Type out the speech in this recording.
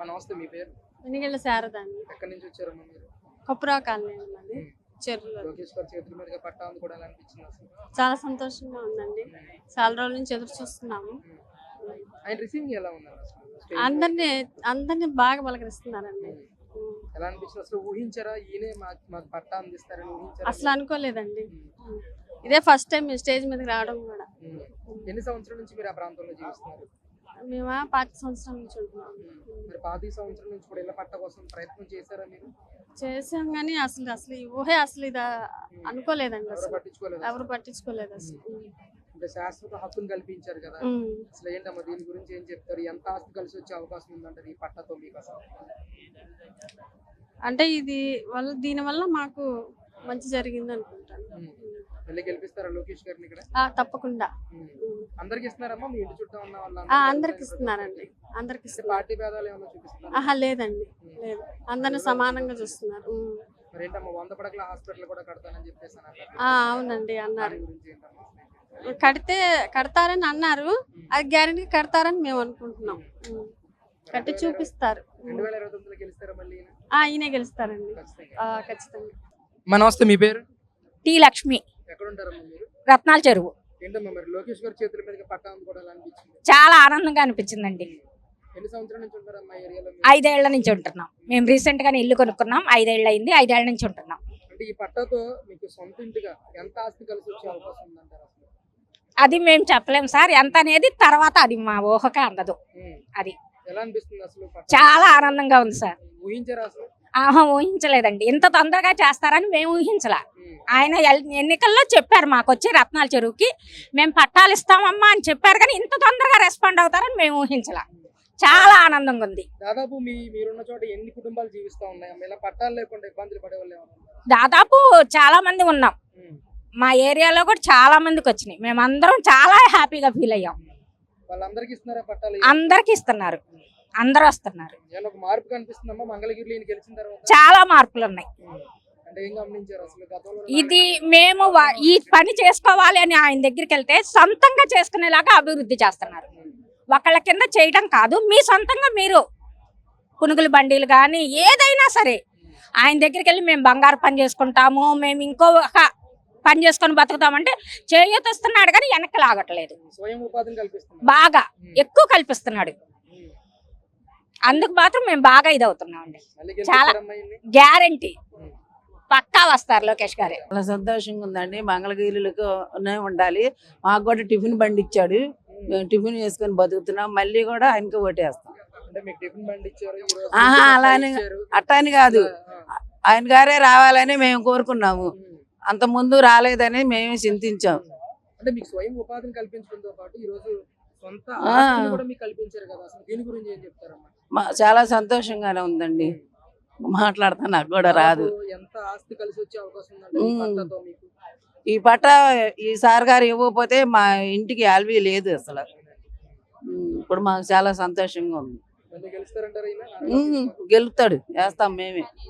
నమస్తే మీ పేరు? వెనిగళ్ళ శారదాన్ని ఎక్కడి నుంచి వచ్చారమ్మా మీరు? కొప్పురావు కాలనీ మాది చెరువులో లోకేష్ గారి చేతుల మీదుగా పట్టా అందుకోవడానికి అనిపించింది అసలు. చాలా సంతోషంగా ఉందండి. చాలా రోజుల నుంచి ఎదురు చూస్తున్నాము. ఆయన రిసీవింగ్ ఎలా ఉందండి అసలు? Stage అందరినీ అందరినీ బాగా పలకరిస్తున్నారండి. ఎలా అనిపించింది అసలు? ఊహించారా? ఈయనే మాకు మాకు పట్టా అందిస్తారని ఊహించారా? అసలు అనుకోలేదండి. ఇదే ఫస్ట్ టైం స్టేజ్ మీదకి రావడం కూడా. ఉమ్. ఎన్ని సంవత్సరాల నుంచి మీరు ఆ ప్రాంతంలో జీవిస్తున్నారు? మేము పాతి సంవత్సరాల నుంచి ఉంటున్నాం. మరి పాతి సంవత్సరం నుంచి కూడా ఇళ్ళ పట్ట కోసం ప్రయత్నం చేశారా మీరు? చేసాం కానీ అసలు అసలు ఈ ఊహే అసలు ఇది అనుకోలేదండి ఎవరు అసలు. పట్టించుకోలేదు ఎవరు పట్టించుకోలేదు అసలు. అంటే శాశ్వత హక్కును కల్పించారు కదా. అసలు ఏంటమ్మా దీని గురించి ఏం చెప్తారు? ఎంత ఆస్తి కలిసి వచ్చే అవకాశం ఉందంటారు ఈ పట్టతో మీకు అసలు అంటే ఇది వల్ల దీని వల్ల మాకు మంచి జరిగింది అనుకుంటాను. ఉమ్. మళ్ళీ గెలిపిస్తారా లోకేష్ గారిని ఇక్కడ? ఆ, తప్పకుండా. అందరికి ఇస్తున్నారమ్మా? మీ ఇంటి చుట్టూ ఉన్న ఆ, వాళ్ళందరికీ అందరికి ఇస్తున్నారండి. అందరికి అంటే ఇస్తున్నారు. పార్టీ భేదాలు ఏమైనా చూపిస్తున్నారు? ఆహా లేదండి. లేదు. అందరిని సమానంగా చూస్తున్నారు. ఉం. మరి ఏంటమ్మా వంద పడకల హాస్పిటల్ కూడా కడతానని చెప్పేసి అని అన్నారు. ఆ, అవునండి అన్నారు. దాని గురించి ఏంటమ్మా? కడితే కడతారని అన్నారు. అది గ్యారెంటీ కడతారని మేము అనుకుంటున్నాం. కట్టి చూపిస్తారు. రెండు వేల ఇరవై తొమ్మిదిలో గెలుస్తారా మళ్ళీ ఈయన? ఆ, ఈయనే గెలుస్తారండి. ఖచ్చితంగా. ఆ, ఖచ్చితంగా. మా నమస్తే మీ పేరు? టీ లక్ష్మి. రత్నాల చెరువు. చాలా ఆనందంగా అనిపించిందండి? ఐదేళ్ళ నుంచి ఉంటున్నాం. మేము రీసెంట్ గానే ఇల్లు కొనుక్కున్నాం. ఐదేళ్ళు అయింది. ఐదేళ్ళ నుంచి ఉంటున్నాం. అది మేము చెప్పలేం సార్. ఎంత అనేది తర్వాత అది మా ఊహకే అందదు. అది? చాలా ఆనందంగా ఉంది సార్. ఊహించలేదండి. ఇంత తొందరగా చేస్తారని మేము ఊహించలా. ఆయన ఎన్నికల్లో చెప్పారు మాకు వచ్చి రత్నాల చెరువుకి. మేము పట్టాలు ఇస్తామమ్మా అని చెప్పారు కానీ ఇంత తొందరగా రెస్పాండ్ అవుతారని మేము ఊహించలా. చాలా ఆనందంగా ఉంది. దాదాపు మీ మీరున్న చోట ఎన్ని కుటుంబాలు జీవిస్తా ఇలా పట్టాలు లేకుండా ఇబ్బందులు? దాదాపు చాలా మంది ఉన్నాం. మా ఏరియాలో కూడా చాలా మందికి వచ్చినాయి. మేమందరం చాలా హ్యాపీగా ఫీల్ అయ్యాం. వాళ్ళందరికీ ఇస్తున్నారా పట్టాలు? అందరికి ఇస్తున్నారు. అందరూ వస్తున్నారు. మార్పు కనిపిస్తుందమ్మా? మంగళగిరిలో ఈయన గెలిచిన తర్వాత? చాలా మార్పులు ఉన్నాయి. ఇది మేము ఈ పని చేసుకోవాలి అని ఆయన దగ్గరికి వెళ్తే సొంతంగా చేసుకునేలాగా అభివృద్ధి చేస్తున్నారు. ఒకళ్ళ కింద చేయడం కాదు మీ సొంతంగా మీరు పునుగుల బండీలు కానీ ఏదైనా సరే ఆయన దగ్గరికి వెళ్ళి మేము బంగారు పని చేసుకుంటాము మేము ఇంకో ఒక పని చేసుకొని బతుకుతామంటే చేయొస్తున్నాడు కానీ వెనక్కి లాగట్లేదు. బాగా ఎక్కువ కల్పిస్తున్నాడు. అందుకు మాత్రం మేము బాగా ఇది అవుతున్నామండి చాలా. గ్యారంటీ. పక్కా వస్తారు లోకేష్ గారే. చాలా సంతోషంగా ఉందండి. మంగళగిరిలకు ఉండాలి. మాకు కూడా టిఫిన్ బండి ఇచ్చాడు టిఫిన్ చేసుకొని బతుకుతున్నాం. మళ్ళీ కూడా ఆయనకి ఓటేస్తాం. అంటే మీకు టిఫిన్ బండి ఇచ్చారు ఈ రోజు ఆహా, అలానే. అట్టని కాదు. ఆయన గారే రావాలని మేము కోరుకున్నాము. అంత ముందు రాలేదని మేము చింతించాం. అంటే మీకు స్వయం ఉపాధిని కల్పించడంతో పాటు ఈ రోజు సొంత ఆ. ఆస్తిని కూడా మీకు కల్పించారు కదా. అసలు దీని గురించి ఏం చెప్తారమ్మా? మా చాలా సంతోషంగానే ఉందండి. మాట్లాడతా నాకు కూడా రాదు. ఎంత ఆస్తి కలిసి వచ్చే అవకాశం ఉందంటే ఈ పట్ట ఈ సార్ గారు ఇవ్వకపోతే మా ఇంటికి ఆల్వీ లేదు అసలు. ఇప్పుడు మాకు చాలా సంతోషంగా ఉంది. గెలుస్తాడు వేస్తాం మేమే.